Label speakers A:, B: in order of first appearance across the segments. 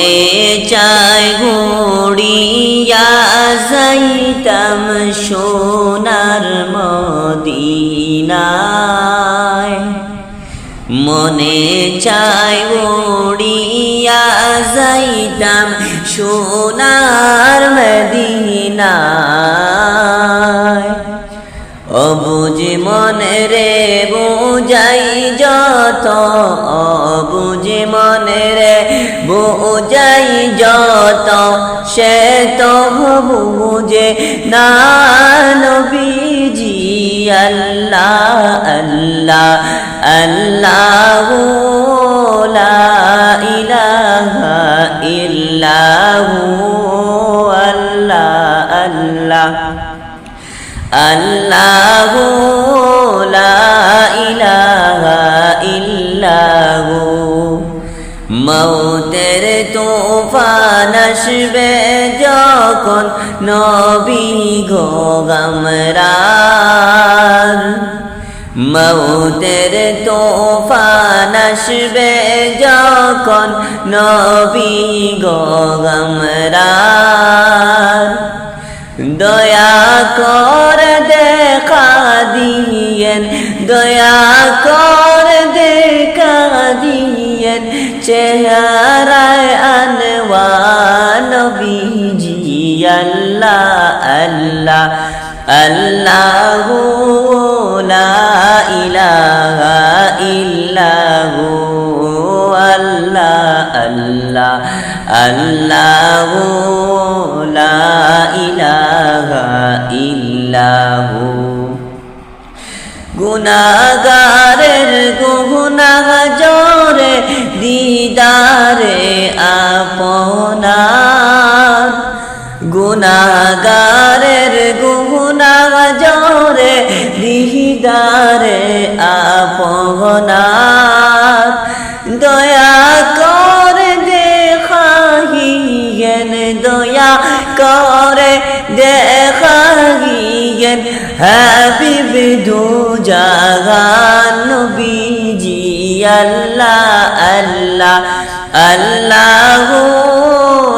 A: মনে চায় ঘুড়িয়া যাইতাম সোনার মদিনায়। মনে চাই উড়িয়া যাইতাম সোনার মদিনায়। অবুঝ মনে রে বুঝাই যত অবুঝ মনে রে বুঝাই যত, সে তো বুঝে না নবীজি, আল্লাহ আল্লাহ আল্লাহ লা ইলাহা ইল্লাহু, আল্লাহ আল্লাহ আল্লাহ আসবে যখন নবী গো গামরার। মৌতের তোফান আসবে যখন নবী গো গামরার। দয়া কর দেখা দিয়েন, দয়া কর দেখা দিয়েন চেহারায় আল্লাহ আল্লাহ আল্লাহ লা ইলাহা ইল্লাহু, আল্লাহ আল্লাহ আল্লাহ লা ইলাহা ইল্লাহু। গুনাগারের গুনা জোরে, দিদারে আপনার গুনাগারের গুনা জোরে দিদারে আপনার দয়া করে দেখাহিয়েন দয়া করে দেখাহিয়েন হাবিব দু জাগান নবীজি, আল্লাহ আল্লাহ আল্লাহ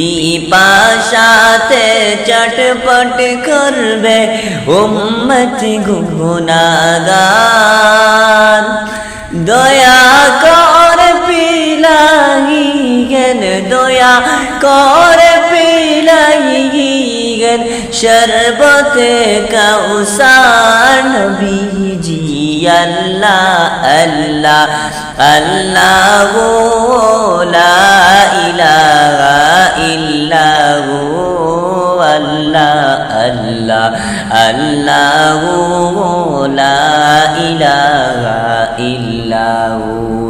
A: পিপাসাতে চটপট করবে উম্মত গুনাগার দয়া কর পিলাইগেন দয়া কর পিলাইগেন শরবতে কাউসার নবীজি, আল্লাহ আল্লাহ আল্লাহ, লা ইলাহা ইল্লাহু, আল্লাহ আল্লাহ আল্লাহ, লা ইলাহা ইল্লাহু।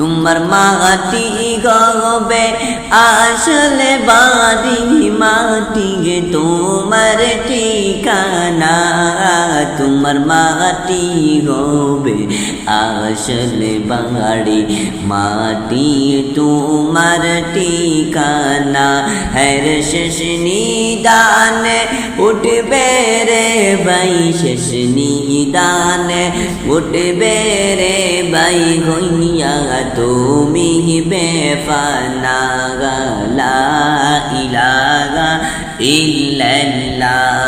A: তোমার মাটি গবে, আসলে বাড়ি মাটি গে তোমার ঠিকানা। তোমার মাটি গবে, আসলে বাড়ি মাটি তোমার ঠিকানা। হর শেষ নিদানে উঠবে রে বাই শেষ নিদানে উঠবে রে বাই হইয়া তুমি বেফানা লা ইলাহা ইল্লাল্লাহ,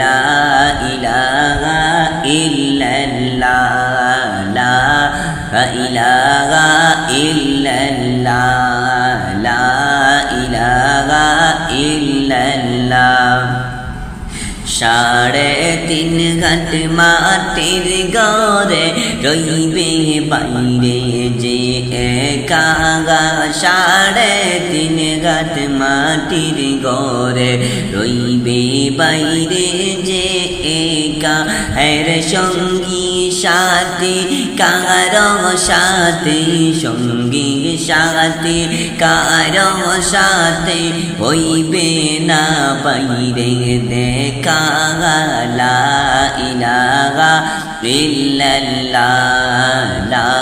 A: লা ইলাহা ইল্লাল্লাহ, লা ইলাহা ইল্লাল্লাহ। সাড়ে তিন ঘাট মাটির গরে রইবে বাইরে যে একা সাড়ে তিন ঘাট মাটির গরে রইবে বাইরে যে একা। এর সঙ্গী সাথী, কার সাথে, সঙ্গী সাথে, কার সাথে হইবে না বাইরে। দেখা লা ইলাহা ইল্লাল্লাহ, লা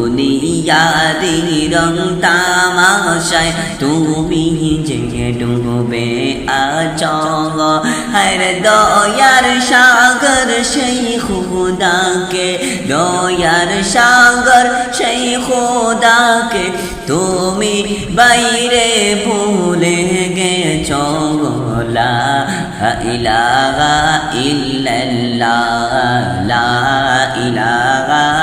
A: দুনিয়া দিগ রং তামাশায় তুমি যে ডুবে আচ হর দয়ার সাগর, সেই খুদাকে, দয়ার সাগর, সেই খুদাকে, তুমি বাইরে ভুলে গেছ লা ইলাহা ইল্লাল্লাহ, লা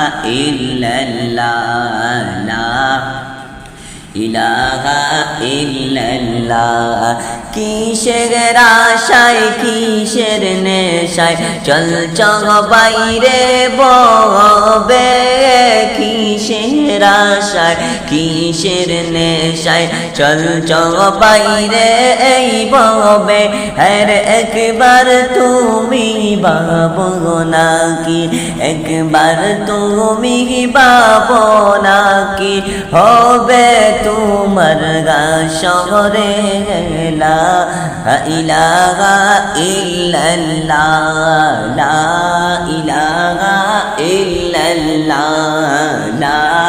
A: ইল্লাল্লাহ লা ইলাহা ইল্লাল্লাহ। কিসের আশায় কিসের নেশায়? চল চল বাইরে ববে। কিসের আশায়? কিসের নেশায়? চল বাইরে এই ববে। হর একবার তুমি বাবো নাকি? একবার তুমি বাবো নাকি? হবে তোমার গা শহরে লা ইলাহা ইল্লাল্লাহ, লা ইলাহা ইল্লাল্লাহ, লা